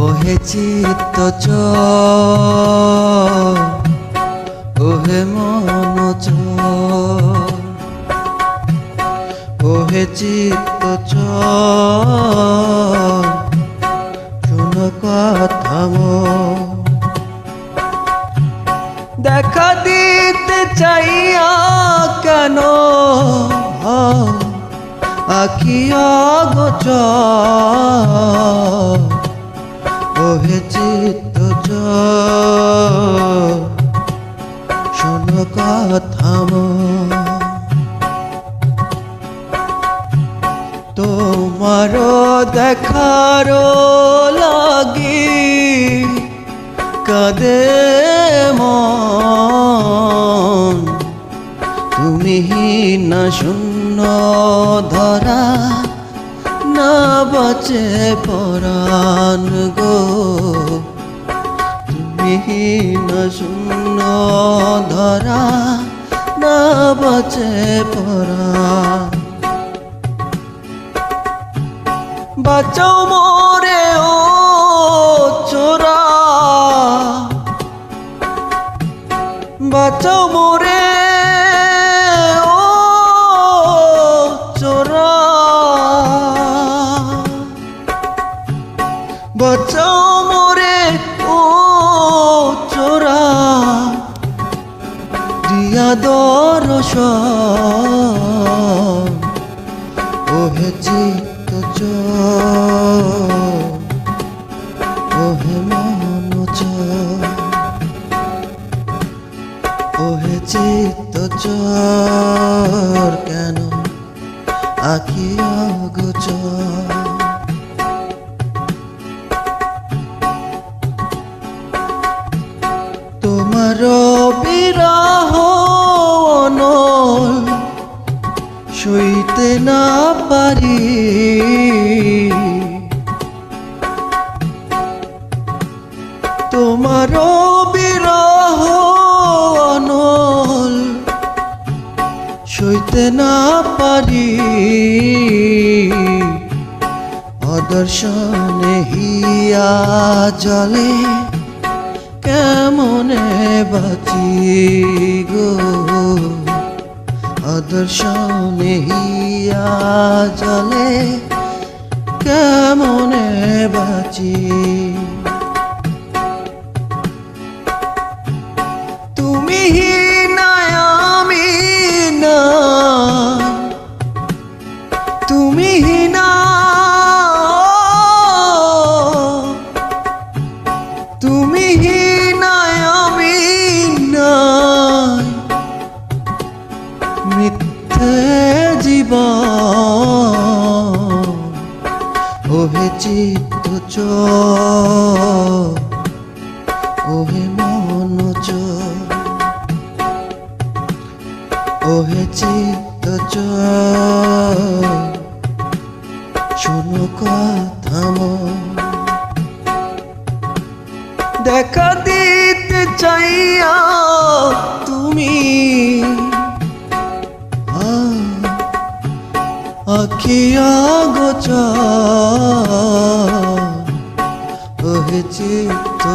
ওহে চিত্ত ওহে মন ওহে চিত্ত শুন কথা দেখা দিতে চাইয়া কেন আখিয়া গোচ ওহে চিত্ত শোন কথা। তোমার দেখার লাগি কাদে মন তুমি না শূন্য ধরা না বাঁচে পরাণ গো। তুমি না শূন্য ধরা না বাঁচে পরাণ। বাঁচাও মোরে ও চোরা। বাঁচাও মোরে দরস ওহে চিত্ত ওহে মন ওহে চিত্ত চর কেন আখি অগোচর? তোমার না পারি। তোমার বিরহ অনল সইতে না পারি। অদর্শনে হিয়া জলে কেমনে বাঁচি গো? অদর্শনে হিয়া জলে কেমনে বাঁচি? তুমি না আমি না তুমি না চিত্ত চ। ওহে মন চ। ওহে চিত্ত চ। শোনো কথা দেখা দিতে চাইয়া তুমি আখিয়া গোচা হয়েছে তো